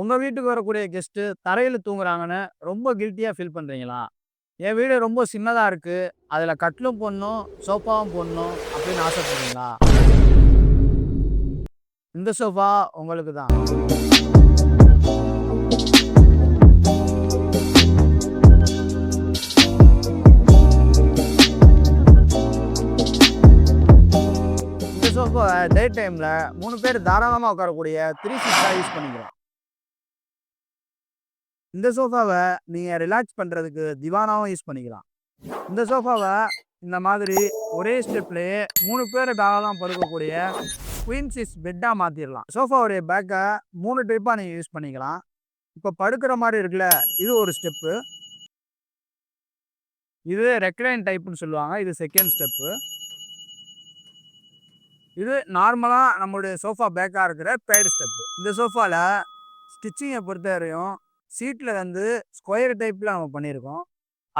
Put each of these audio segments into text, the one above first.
உங்கள் வீட்டுக்கு வரக்கூடிய கெஸ்ட்டு தரையில் தூங்குறாங்கன்னு ரொம்ப கில்ட்டியாக ஃபீல் பண்ணுறீங்களா என் வீடு ரொம்ப சின்னதாக இருக்குது அதில் கட்டிலும் போடணும், சோஃபாவும் போடணும் அப்படின்னு ஆசைப்படுறீங்களா? இந்த சோஃபா உங்களுக்கு தான். இந்த சோஃபா டே டைமில் மூணு பேர் தாராளமாக உட்காரக்கூடிய த்ரீ சிக்ஸாக யூஸ் பண்ணிக்கிறோம் இந்த சோஃபாவை நீங்கள் ரிலாக்ஸ் பண்ணுறதுக்கு திவானாவும் யூஸ் பண்ணிக்கலாம். இந்த சோஃபாவை இந்த மாதிரி ஒரே ஸ்டெப்லேயே மூணு பேர் தாராளமா படுக்கக்கூடிய குயின் சீஸ் பெட்டாக மாற்றிடலாம் சோஃபாவுடைய பேக்கை மூணு டைப்பாக நீங்கள் யூஸ் பண்ணிக்கலாம். இப்போ படுக்கிற மாதிரி இருக்குல்ல, இது ஒரு ஸ்டெப்பு. இது ரெக்லைன் டைப்புன்னு சொல்லுவாங்க. இது செகண்ட் ஸ்டெப்பு. இது நார்மலாக நம்மளுடைய சோஃபா பேக்காக இருக்கிற பேடு ஸ்டெப்பு. இந்த சோஃபாவில் ஸ்டிச்சிங்கை பொறுத்த வரையும் சீட்டில் வந்து ஸ்கொயர் டைப்பில் நம்ம பண்ணியிருக்கோம்.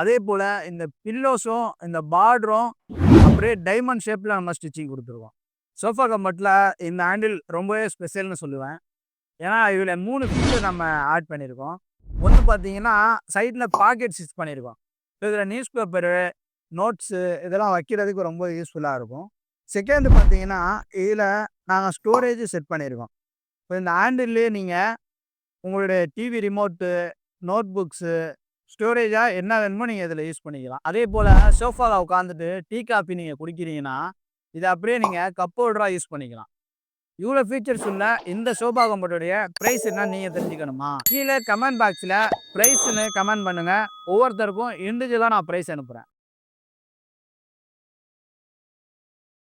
அதே போல் இந்த பில்லோஸும், இந்த பார்டரும் அப்படியே டைமண்ட் ஷேப்பில் நம்ம ஸ்டிச்சிங் கொடுத்துருக்கோம் சோஃபா கம்பட்டில் இந்த ஹேண்டில் ரொம்பவே ஸ்பெஷல்னு சொல்லுவேன். ஏன்னா இதில் மூணு ஃபீச்சர் நம்ம ஆட் பண்ணியிருக்கோம். ஒன்று பார்த்தீங்கன்னா, சைட்டில் பாக்கெட் ஸ்டிச் பண்ணியிருக்கோம். இதில் நியூஸ் பேப்பரு, நோட்ஸு இதெல்லாம் வைக்கிறதுக்கு ரொம்ப யூஸ்ஃபுல்லாக இருக்கும். செகண்ட் பார்த்தீங்கன்னா, இதில் நாங்கள் ஸ்டோரேஜ் செட் பண்ணியிருக்கோம். இப்போ இந்த ஹேண்டில்லயே நீங்கள் உங்களுடைய டிவி ரிமோட்டு, நோட் புக்ஸு, ஸ்டோரேஜாக என்ன வேணுமோ நீங்கள் இதில் யூஸ் பண்ணிக்கலாம். அதே போல் சோஃபாவில் உட்காந்துட்டு டீ, காஃபி நீங்கள் குடிக்கிறீங்கன்னா, இதை அப்படியே நீங்கள் கப் ஹோல்டராக யூஸ் பண்ணிக்கலாம். இவ்வளோ ஃபீச்சர்ஸ் உள்ள இந்த சோஃபா கம்ஃபர்ட்டுடைய ப்ரைஸ் என்ன நீங்கள் தெரிஞ்சுக்கணுமா? கீழே கமெண்ட் பாக்ஸில் பிரைஸ்ன்னு கமெண்ட் பண்ணுங்கள் ஒவ்வொருத்தருக்கும் இண்டிவிஜுவலா நான் ப்ரைஸ் அனுப்புகிறேன்